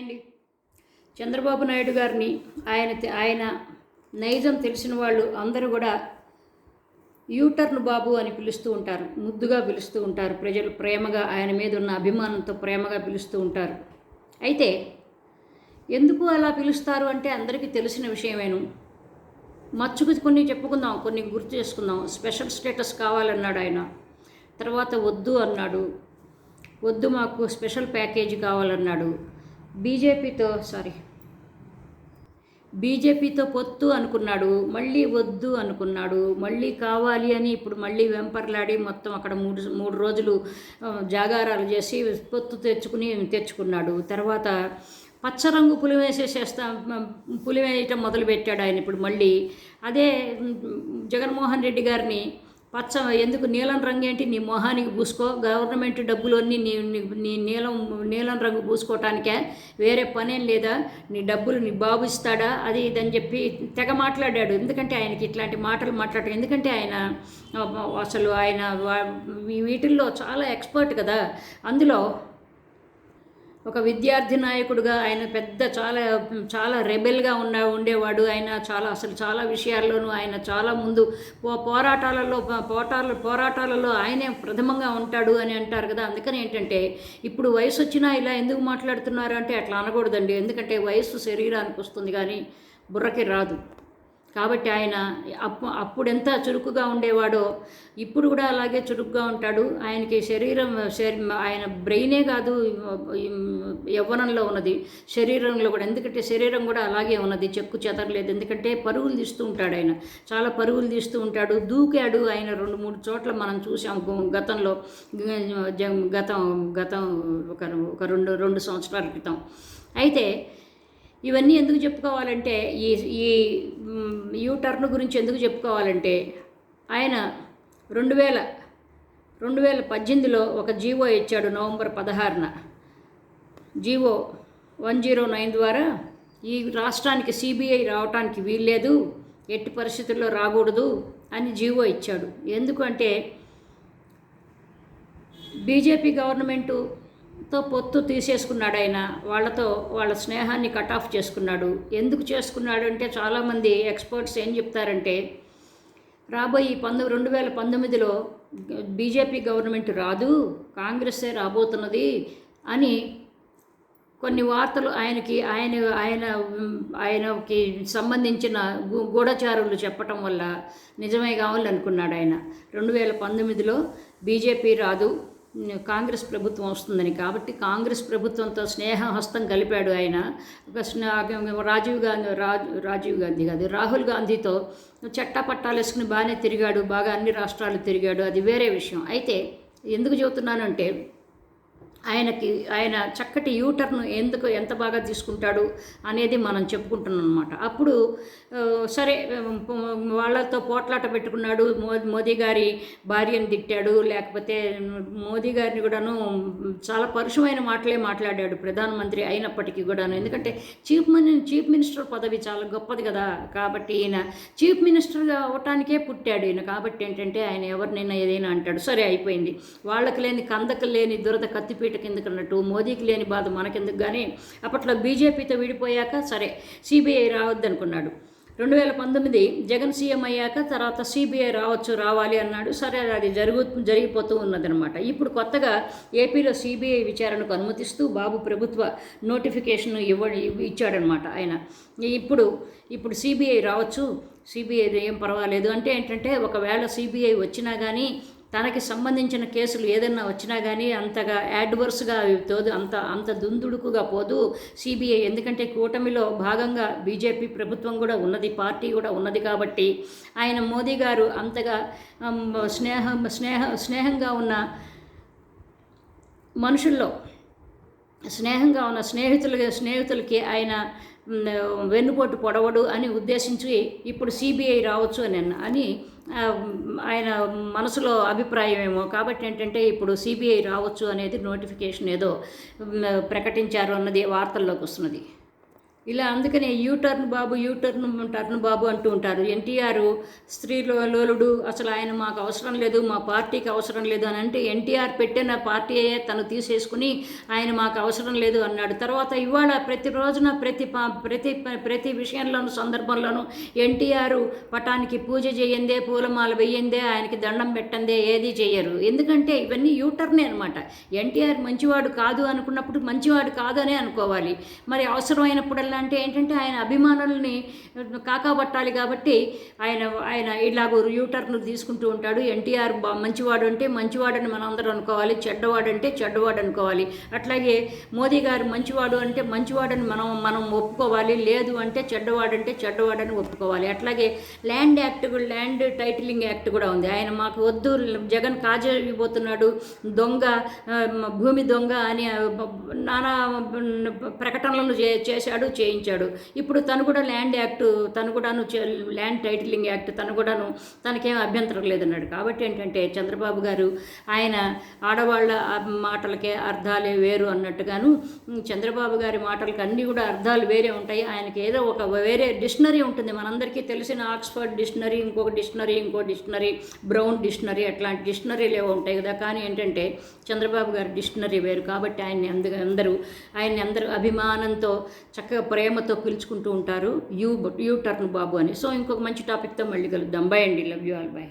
ఉన్నాయండి. చంద్రబాబు నాయుడు గారిని ఆయన ఆయన నైజం తెలిసిన వాళ్ళు అందరూ కూడా యూటర్న్ బాబు అని పిలుస్తూ ఉంటారు. ముద్దుగా పిలుస్తూ ఉంటారు. ప్రజలు ప్రేమగా ఆయన మీద ఉన్న అభిమానంతో ప్రేమగా పిలుస్తూ ఉంటారు. అయితే ఎందుకు అలా పిలుస్తారు అంటే అందరికీ తెలిసిన విషయమేను. మచ్చుకు కొన్ని చెప్పుకుందాం కొన్ని గుర్తు చేసుకుందాం. స్పెషల్ స్టేటస్ కావాలన్నాడు ఆయన. తర్వాత వద్దు అన్నాడు. వద్దు మాకు స్పెషల్ ప్యాకేజీ కావాలన్నాడు. బీజేపీతో సారీ బీజేపీతో పొత్తు అనుకున్నాడు మళ్ళీ వద్దు అనుకున్నాడు మళ్ళీ కావాలి అని ఇప్పుడు మళ్ళీ వెంపర్లాడి మొత్తం అక్కడ మూడు మూడు రోజులు జాగారాలు చేసి పొత్తు తెచ్చుకుని తెచ్చుకున్నాడు. తర్వాత పచ్చరంగు పులివేసేసేస్తా పులివేయటం మొదలుపెట్టాడు ఆయన ఇప్పుడు మళ్ళీ. అదే జగన్మోహన్ రెడ్డి గారిని పచ్చ ఎందుకు నీలం రంగు ఏంటి? నీ మొహానికి పూసుకో. గవర్నమెంట్ డబ్బులన్నీ నీ నీ- నీ నీలం నీలం రంగు పూసుకోవటానికే వేరే పనేం లేదా? నీ డబ్బులు నీ బాబు ఇస్తాడా? అది ఇదని చెప్పి తెగ మాట్లాడాడు. ఎందుకంటే ఆయనకి ఇట్లాంటి మాటలు మాట్లాడటం ఎందుకంటే ఆయన అసలు ఆయన వీటిల్లో చాలా ఎక్స్పర్ట్ కదా. అందులో ఒక విద్యార్థి నాయకుడుగా ఆయన పెద్ద చాలా చాలా రెబెల్గా ఉన్న ఉండేవాడు. ఆయన చాలా అసలు చాలా విషయాల్లోనూ ఆయన చాలా ముందు పో పోరాటాలలో పోటాల పోరాటాలలో ఆయనే ప్రథమంగా ఉంటాడు అని అంటారు కదా. అందుకని ఏంటంటే ఇప్పుడు వయసు వచ్చినా ఇలా ఎందుకు మాట్లాడుతున్నారు అంటే అట్లా అనకూడదండి. ఎందుకంటే వయస్సు శరీరానికి వస్తుంది కానీ బుర్రకి రాదు. కాబట్టి ఆయన అప్పు అప్పుడెంత చురుకుగా ఉండేవాడో ఇప్పుడు కూడా అలాగే చురుకుగా ఉంటాడు. ఆయనకి శరీరం శరీ- ఆయన బ్రెయినే కాదు యవ్వనంలో ఉన్నది. శరీరంలో కూడా ఎందుకంటే శరీరం కూడా అలాగే ఉన్నది. చెక్కు చెదరలేదు. ఎందుకంటే పరుగులు తీస్తూ ఉంటాడు ఆయన. చాలా పరుగులు తీస్తూ ఉంటాడు. దూకాడు ఆయన రెండు మూడు చోట్ల మనం చూసాం గతంలో. జ- గతం గతం ఒక ఒక రెండు రెండు సంవత్సరాల క్రితం. అయితే ఇవన్నీ ఎందుకు చెప్పుకోవాలంటే ఈ ఈ యూటర్న్ యూ టర్న్ గురించి ఎందుకు చెప్పుకోవాలంటే ఆయన రెండు వేల రెండు వేల పద్దెనిమిదిలో ఒక జీవో ఇచ్చాడు నవంబర్ పదహారున. జీవో వన్ జీరో నైన్ ద్వారా ఈ రాష్ట్రానికి సిబిఐ రావటానికి వీల్లేదు ఎట్టి పరిస్థితుల్లో రాకూడదు అని జీవో ఇచ్చాడు. ఎందుకంటే బీజేపీ గవర్నమెంటు తో పొత్తు తీసేసుకున్నాడు ఆయన వాళ్ళతో వాళ్ళ స్నేహాన్ని కట్ ఆఫ్ చేసుకున్నాడు. ఎందుకు చేసుకున్నాడు అంటే చాలామంది ఎక్స్పర్ట్స్ ఏం చెప్తారంటే రాబోయే పంతొమ్మిది రెండు వేల పంతొమ్మిదిలో బీజేపీ గవర్నమెంట్ రాదు కాంగ్రెస్సే రాబోతున్నది అని కొన్ని వార్తలు ఆయనకి ఆయన ఆయన ఆయనకి సంబంధించిన గూఢచారులు చెప్పటం వల్ల నిజమే కావాలనుకున్నాడు ఆయన రెండు వేల పంతొమ్మిదిలో బీజేపీ రాదు కాంగ్రెస్ ప్రభుత్వం వస్తుందని. కాబట్టి కాంగ్రెస్ ప్రభుత్వంతో స్నేహ హస్తం కలిపాడు ఆయన. ఒక రాజీవ్ గాంధీ రాజు రాజీవ్ గాంధీ కాదు రాహుల్ గాంధీతో చట్టా పట్టాలు వేసుకుని బాగానే తిరిగాడు బాగా అన్ని రాష్ట్రాలు తిరిగాడు. అది వేరే విషయం. అయితే ఎందుకు చెబుతున్నానంటే ఆయనకి ఆయన చక్కటి యూటర్ను ఎందుకు ఎంత బాగా తీసుకుంటాడు అనేది మనం చెప్పుకుంటున్నాం అనమాట అప్పుడు సరే వాళ్ళతో పోట్లాట పెట్టుకున్నాడు మో మోదీ గారి భార్యను తిట్టాడు లేకపోతే మోదీ గారిని కూడాను చాలా పరుషమైన మాటలే మాట్లాడాడు ప్రధానమంత్రి అయినప్పటికీ కూడాను. ఎందుకంటే చీఫ్ మిని చీఫ్ మినిస్టర్ పదవి చాలా గొప్పది కదా. కాబట్టి ఈయన చీఫ్ మినిస్టర్గా అవటానికే పుట్టాడు ఈయన. కాబట్టి ఏంటంటే ఆయన ఎవరినైనా ఏదైనా అంటాడు. సరే అయిపోయింది. వాళ్ళకి లేని కందకు లేని దురద కత్తిపీట కిందకు ఎందుకన్నట్టు మోదీకి లేని బాధ మనకెందుకు కానీ అప్పట్లో బీజేపీతో విడిపోయాక సరే సిబిఐ రావద్దనుకున్నాడు. రెండు వేల పంతొమ్మిది జగన్ సీఎం అయ్యాక తర్వాత సిబిఐ రావచ్చు రావాలి అన్నాడు. సరే అది జరుగు జరిగిపోతూ ఉన్నదనమాట ఇప్పుడు కొత్తగా ఏపీలో సిబిఐ విచారణకు అనుమతిస్తూ బాబు ప్రభుత్వ నోటిఫికేషన్ ఇవ్వ ఇచ్చాడనమాట ఆయన. ఇప్పుడు ఇప్పుడు సిబిఐ రావచ్చు సిబిఐ ఏం పర్వాలేదు. అంటే ఏంటంటే ఒకవేళ సిబిఐ వచ్చినా కానీ తనకి సంబంధించిన కేసులు ఏదన్నా వచ్చినా కానీ అంతగా యాడ్వర్స్గా అవి తోదు అంత అంత దుందుడుకుగా పోదు. సిబిఐ ఎందుకంటే కూటమిలో భాగంగా బీజేపీ ప్రభుత్వం కూడా ఉన్నది పార్టీ కూడా ఉన్నది కాబట్టి ఆయన మోదీ గారు అంతగా స్నేహం స్నేహ స్నేహంగా ఉన్న మనుషుల్లో స్నేహంగా ఉన్న స్నేహితులు స్నేహితులకి ఆయన వెన్నుపోటు పొడవడు అని ఉద్దేశించి ఇప్పుడు సిబిఐ రావచ్చు అని అని ఆయన మనసులో అభిప్రాయం ఏమో కాబట్టి ఏంటంటే ఇప్పుడు సిబిఐ రావచ్చు అనేది నోటిఫికేషన్ ఏదో ప్రకటించారు అన్నది వార్తల్లోకి వస్తున్నది. ఇలా అందుకనే U turn Babu U turn turn Babu అంటూ ఉంటారు. ఎన్టీఆర్ స్త్రీలో లోలుడు అసలు ఆయన మాకు అవసరం లేదు మా పార్టీకి అవసరం లేదు అని అంటే ఎన్టీఆర్ పెట్టిన పార్టీయే తను తీసేసుకుని ఆయన మాకు అవసరం లేదు అన్నాడు. తర్వాత ఇవాళ ప్రతి రోజున ప్రతి ప- ప్రతి ప్రతి విషయంలోనూ సందర్భంలోనూ ఎన్టీఆర్ పటానికి పూజ చేయందే పూలమాల వేయందే ఆయనకి దండం పెట్టందే ఏది చేయరు. ఎందుకంటే ఇవన్నీ యూటర్నే అనమాట ఎన్టీఆర్ మంచివాడు కాదు అనుకున్నప్పుడు మంచివాడు కాదనే అనుకోవాలి. మరి అవసరమైనప్పుడల్లా అంటే ఏంటంటే ఆయన అభిమానుల్ని కాకాబట్టాలి కాబట్టి ఆయన ఆయన ఇలాగ యూటర్న్ తీసుకుంటూ ఉంటాడు. ఎన్టీఆర్ బా మంచివాడు అంటే మంచివాడని మనం అందరం అనుకోవాలి. చెడ్డవాడు అంటే చెడ్డవాడు అనుకోవాలి. అట్లాగే మోదీ గారు మంచివాడు అంటే మంచివాడని మనం మనం ఒప్పుకోవాలి. లేదు అంటే చెడ్డవాడు అంటే చెడ్డవాడని ఒప్పుకోవాలి. అట్లాగే ల్యాండ్ యాక్ట్ కూడా ల్యాండ్ టైటిలింగ్ యాక్ట్ కూడా ఉంది. ఆయన మాకు వద్దు జగన్ కాజేయబోతున్నాడు దొంగ భూమి దొంగ అని నానా ప్రకటనలు చే చేశాడు చేయించాడు. ఇప్పుడు తను కూడా ల్యాండ్ యాక్ట్ తను కూడాను చే- ల్యాండ్ టైటిలింగ్ యాక్ట్ తను కూడాను తనకేం అభ్యంతరం లేదన్నాడు. కాబట్టి ఏంటంటే చంద్రబాబు గారు ఆయన ఆడవాళ్ళ మాటలకే అర్థాలే వేరు అన్నట్టుగాను చంద్రబాబు గారి మాటలకి అన్నీ కూడా అర్థాలు వేరే ఉంటాయి. ఆయనకి ఏదో ఒక వేరే డిక్షనరీ ఉంటుంది. మనందరికీ తెలిసిన ఆక్స్ఫర్డ్ డిక్షనరీ ఇంకొక డిక్షనరీ ఇంకో డిక్షనరీ బ్రౌన్ డిక్షనరీ అట్లాంటి డిక్షనరీలు ఏవో ఉంటాయి కదా. కానీ ఏంటంటే చంద్రబాబు గారి డిక్షనరీ వేరు. కాబట్టి ఆయన్ని అందరూ ఆయన్ని అందరూ అభిమానంతో చక్కగా ప్రేమతో పిలుచుకుంటూ ఉంటారు. యూ యూ టర్న్ బాబు అని. సో ఇంకొక మంచి టాపిక్తో మళ్ళీ కలుద్దాం. బై అండి. Love you all by